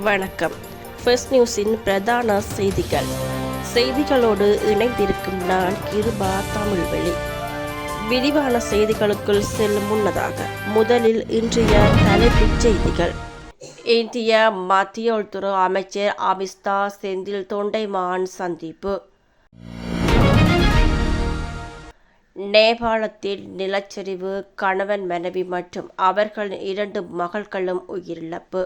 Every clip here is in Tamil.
வணக்கம். ஃபர்ஸ்ட் நியூஸின் பிரதான செய்திகள். செய்திகளோடு இணைந்திருக்கும் நான் கிருபா தமிழ்வெளி. விரிவான செய்திகளுக்குள் செல்லும் முன்னதாக முதலில் இன்றைய தலைப்புச் செய்திகள். இந்திய மத்திய உள்துறை அமைச்சர் அமிஸ்தா செந்தில் தொண்டைமான் சந்திப்பு. நேபாளத்தில் நிலச்சரிவு கணவன் மனைவி மற்றும் அவர்களின் இரண்டு மகள்களும் உயிரிழப்பு.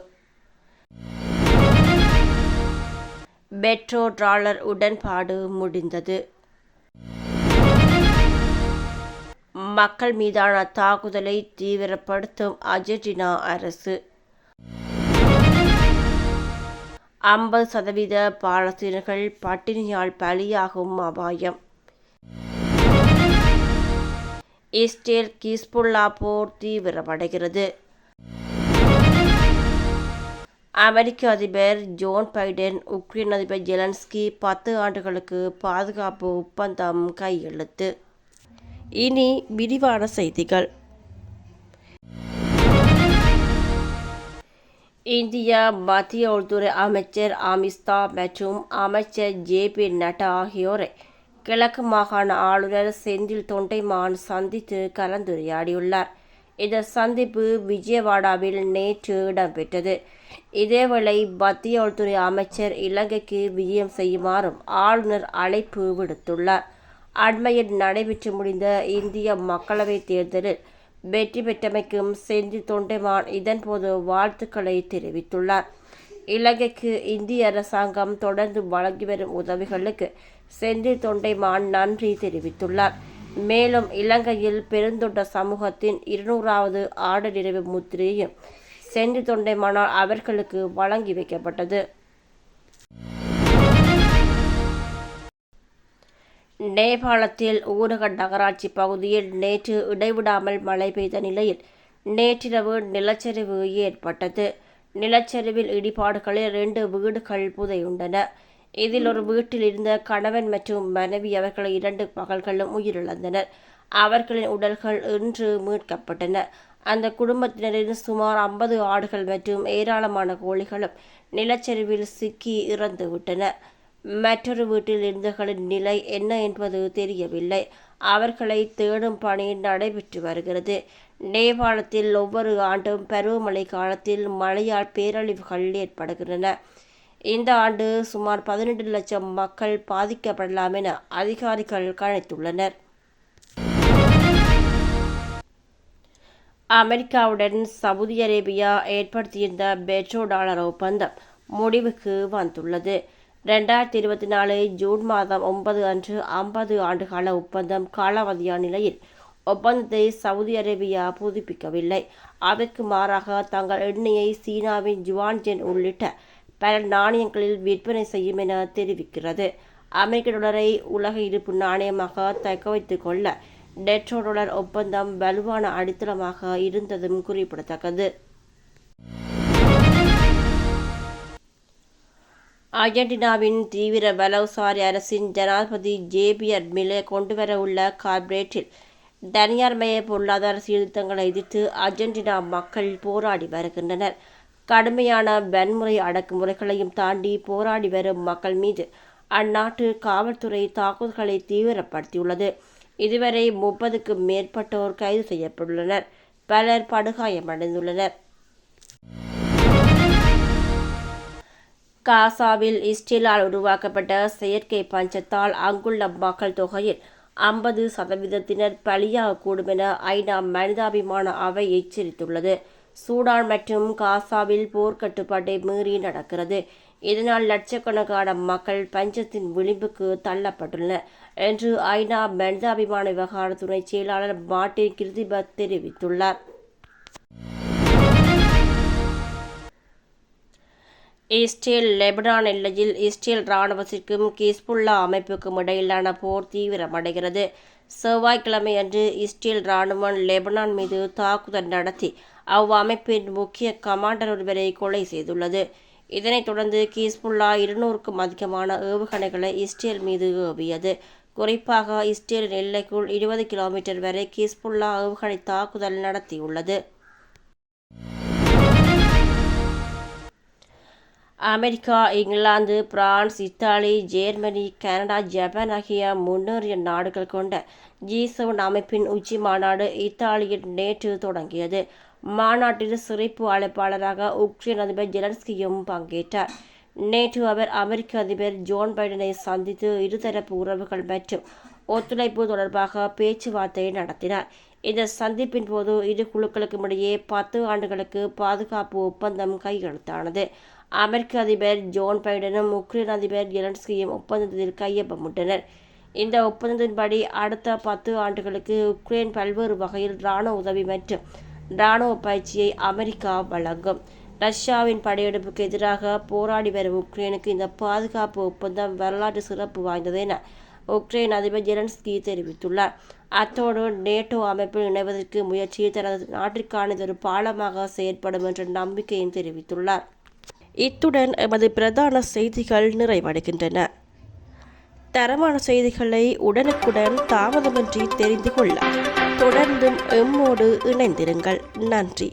பெட்ரோ டாலர் உடன்பாடு முடிந்தது. மக்கள் மீதான தாக்குதலை தீவிரப்படுத்தும் அர்ஜென்டினா அரசு. ஐம்பது சதவீத பாலஸ்தீனர்கள் பட்டினியால் பலியாகும் அபாயம். இஸ்ரேல் கிஸ்புல்லா போர் தீவிரமடைகிறது. அமெரிக்க அதிபர் ஜோன் பைடன் உக்ரைன் அதிபர் ஜெலன்ஸ்கி பத்து ஆண்டுகளுக்கு பாதுகாப்பு ஒப்பந்தம் கையெழுத்து. இனி விரிவான செய்திகள். இந்தியா மத்திய உள்துறை அமைச்சர் அமித்ஷா மற்றும் அமைச்சர் ஜே பி நட்டா ஆகியோரை கிழக்கு மாகாண ஆளுநர் செந்தில் தொண்டைமான் சந்தித்து கலந்துரையாடியுள்ளார். இந்த சந்திப்பு விஜயவாடாவில் நேற்று இடம்பெற்றது. இதேவேளை மத்திய உள்துறை அமைச்சர் இலங்கைக்கு விஜயம் செய்யுமாறும் ஆளுநர் அழைப்பு விடுத்துள்ளார். அண்மையில் நடைபெற்று முடிந்த இந்திய மக்களவைத் தேர்தலில் வெற்றி பெற்றமைக்கும் செந்தில் தொண்டைமான் இதன்போது வாழ்த்துக்களை தெரிவித்துள்ளார். இலங்கைக்கு இந்திய அரசாங்கம் தொடர்ந்து வழங்கி வரும் உதவிகளுக்கு செந்தில் தொண்டைமான் நன்றி தெரிவித்துள்ளார். மேலும் இலங்கையில் பெருந்தொண்ட சமூகத்தின் இருநூறாவது ஆண்டு நிறைவு முத்திரையும் சென்று தொண்டைமானால் அவர்களுக்கு வழங்கி வைக்கப்பட்டது. நேபாளத்தில் ஊரக நகராட்சி பகுதியில் நேற்று இடைவிடாமல் மழை பெய்த நிலையில் நேற்றிரவு நிலச்சரிவு ஏற்பட்டது. நிலச்சரிவில் இடிபாடுகளில் இரண்டு வீடுகள் புதையுண்டன. இதில் ஒரு வீட்டில் இருந்த கணவன் மற்றும் மனைவி அவர்கள் இரண்டு மகள்களும் உயிரிழந்தனர். அவர்களின் உடல்கள் இன்று மீட்கப்பட்டன. அந்த குடும்பத்தினரின் சுமார் ஐம்பது ஆடுகள் மற்றும் ஏராளமான கோழிகளும் நிலச்சரிவில் சிக்கி இறந்துவிட்டன. மற்றொரு வீட்டில் இருந்தவர்களின் நிலை என்ன என்பது தெரியவில்லை. அவர்களை தேடும் பணி நடைபெற்று வருகிறது. நேபாளத்தில் ஒவ்வொரு ஆண்டும் பருவமழை காலத்தில் மழையால் பேரழிவுகள் ஏற்படுகின்றன. இந்த ஆண்டு சுமார் பதினெட்டு லட்சம் மக்கள் பாதிக்கப்படலாம் என அதிகாரிகள் கணித்துள்ளனர். அமெரிக்காவுடன் சவுதி அரேபியா ஏற்படுத்தியிருந்த பெட்ரோ டாலர் ஒப்பந்தம் முடிவுக்கு வந்துள்ளது. ரெண்டாயிரத்தி இருபத்தி நாலு ஜூன் மாதம் ஒன்பது அன்று ஐம்பது ஆண்டுகால ஒப்பந்தம் காலாவதியான நிலையில் ஒப்பந்தத்தை சவுதி அரேபியா புதுப்பிக்கவில்லை. அதற்கு மாறாக தங்கள் எண்ணெயை சீனாவின் ஜுவான்ஜென் உள்ளிட்ட பல நாணயங்களில் விற்பனை செய்யும் என தெரிவிக்கிறது. அமெரிக்க டாலரை உலக இருப்பு நாணயமாக தக்க வைத்து கொள்ள டெட்ரோ டாலர் ஒப்பந்தம் வலுவான அடித்தளமாக இருந்ததும் குறிப்பிடத்தக்கது. அர்ஜென்டினாவின் தீவிர வலவுசாரி அரசின் ஜனாதிபதி ஜேபியர் மிலே கொண்டுவரவுள்ள கார்பரேட்டில் தனியார்மய பொருளாதார சீர்திருத்தங்களை எதிர்த்து அர்ஜென்டினா மக்கள் போராடி வருகின்றனர். கடுமையான வன்முறை அடக்குமுறைகளையும் தாண்டி போராடி வரும் மக்கள் மீது அந்நாட்டு காவல்துறை தாக்குதல்களை தீவிரப்படுத்தியுள்ளது. இதுவரை முப்பதுக்கும் மேற்பட்டோர் கைது செய்யப்பட்டுள்ளனர். பலர் படுகாயமடைந்துள்ளனர். காசாவில் இஸ்ரேலால் உருவாக்கப்பட்ட செயற்கை பஞ்சத்தால் அங்குள்ள மக்கள் தொகையில் ஐம்பது சதவீதத்தினர் பலியாகக்கூடும் என ஐநா மனிதாபிமான அவை எச்சரித்துள்ளது. சூடான் மற்றும் காசாவில் போர்க்கட்டுப்பாட்டை மீறி நடக்கிறது. இதனால் லட்சக்கணக்கான மக்கள் பஞ்சத்தின் விளிம்புக்கு தள்ளப்பட்டுள்ளனர் என்று ஐநா மனிதாபிமான விவகார துணை செயலாளர் மார்டின் கிருதிபத் தெரிவித்துள்ளார். இஸ்ரேல் லெபனான் எல்லையில் இஸ்ரேல் இராணுவத்திற்கும் கிஸ்புல்லா அமைப்புக்கும் இடையிலான போர் தீவிரமடைகிறது. செவ்வாய்க்கிழமை அன்று இஸ்ரேல் இராணுவம் லெபனான் மீது தாக்குதல் நடத்தி அவ்வமைப்பின் முக்கிய கமாண்டர் ஒருவரை கொலை செய்துள்ளது. இதனைத் தொடர்ந்து கீஸ்புல்லா இருநூறுக்கும் அதிகமான ஏவுகணைகளை இஸ்ரேல் மீது ஏவியது. குறிப்பாக இஸ்ரேலின் எல்லைக்குள் இருபது கிலோமீட்டர் வரை கீஸ்புல்லா ஏவுகணை தாக்குதல் நடத்தியுள்ளது. America England France Italy Germany Canada Japan ஆகிய முன்னேறிய நாடுகள் கொண்ட ஜி செவன் அமைப்பின் உச்சி மாநாடு இத்தாலியில் நேற்று தொடங்கியது. மாநாட்டில் சிறப்பு அழைப்பாளராக உக்ரைன் அதிபர் ஜெலன்ஸ்கியும் பங்கேற்றார். நேற்று அவர் அமெரிக்க அதிபர் ஜோன் பைடனை சந்தித்து இருதரப்பு உறவுகள் மற்றும் ஒத்துழைப்பு தொடர்பாக பேச்சுவார்த்தை நடத்தினார். இந்த சந்திப்பின் போது இரு குழுக்களுக்கும் இடையே பத்து ஆண்டுகளுக்கு பாதுகாப்பு ஒப்பந்தம் கையெழுத்தானது. அமெரிக்க அதிபர் ஜோன் பைடனும் உக்ரைன் அதிபர் எலன்ஸ்கியும் ஒப்பந்தத்தில் கையொப்பமிட்டனர். இந்த ஒப்பந்தத்தின்படி அடுத்த பத்து ஆண்டுகளுக்கு உக்ரைன் பல்வேறு வகையில் இராணுவ உதவி மற்றும் இராணுவ பயிற்சியை அமெரிக்கா வழங்கும். ரஷ்யாவின் படையெடுப்புக்கு எதிராக போராடி வரும் உக்ரைனுக்கு இந்த பாதுகாப்பு ஒப்பந்தம் வரலாற்று சிறப்பு வாய்ந்தது என உக்ரைன் அதிபர் ஜெலன்ஸ்கி தெரிவித்துள்ளார். அத்தோடு நேட்டோ அமைப்பில் இணைவதற்கு முயற்சி தனது நாட்டிற்கான ஒரு பாலமாக செயற்படும் என்ற நம்பிக்கையும் தெரிவித்துள்ளார். இத்துடன் எமது பிரதான செய்திகள் நிறைவடைகின்றன. தரமான செய்திகளை உடனுக்குடன் தாமதமின்றி தெரிந்து கொள்ள தொடர்ந்தும் எம்மோடு இணைந்திருங்கள். நன்றி.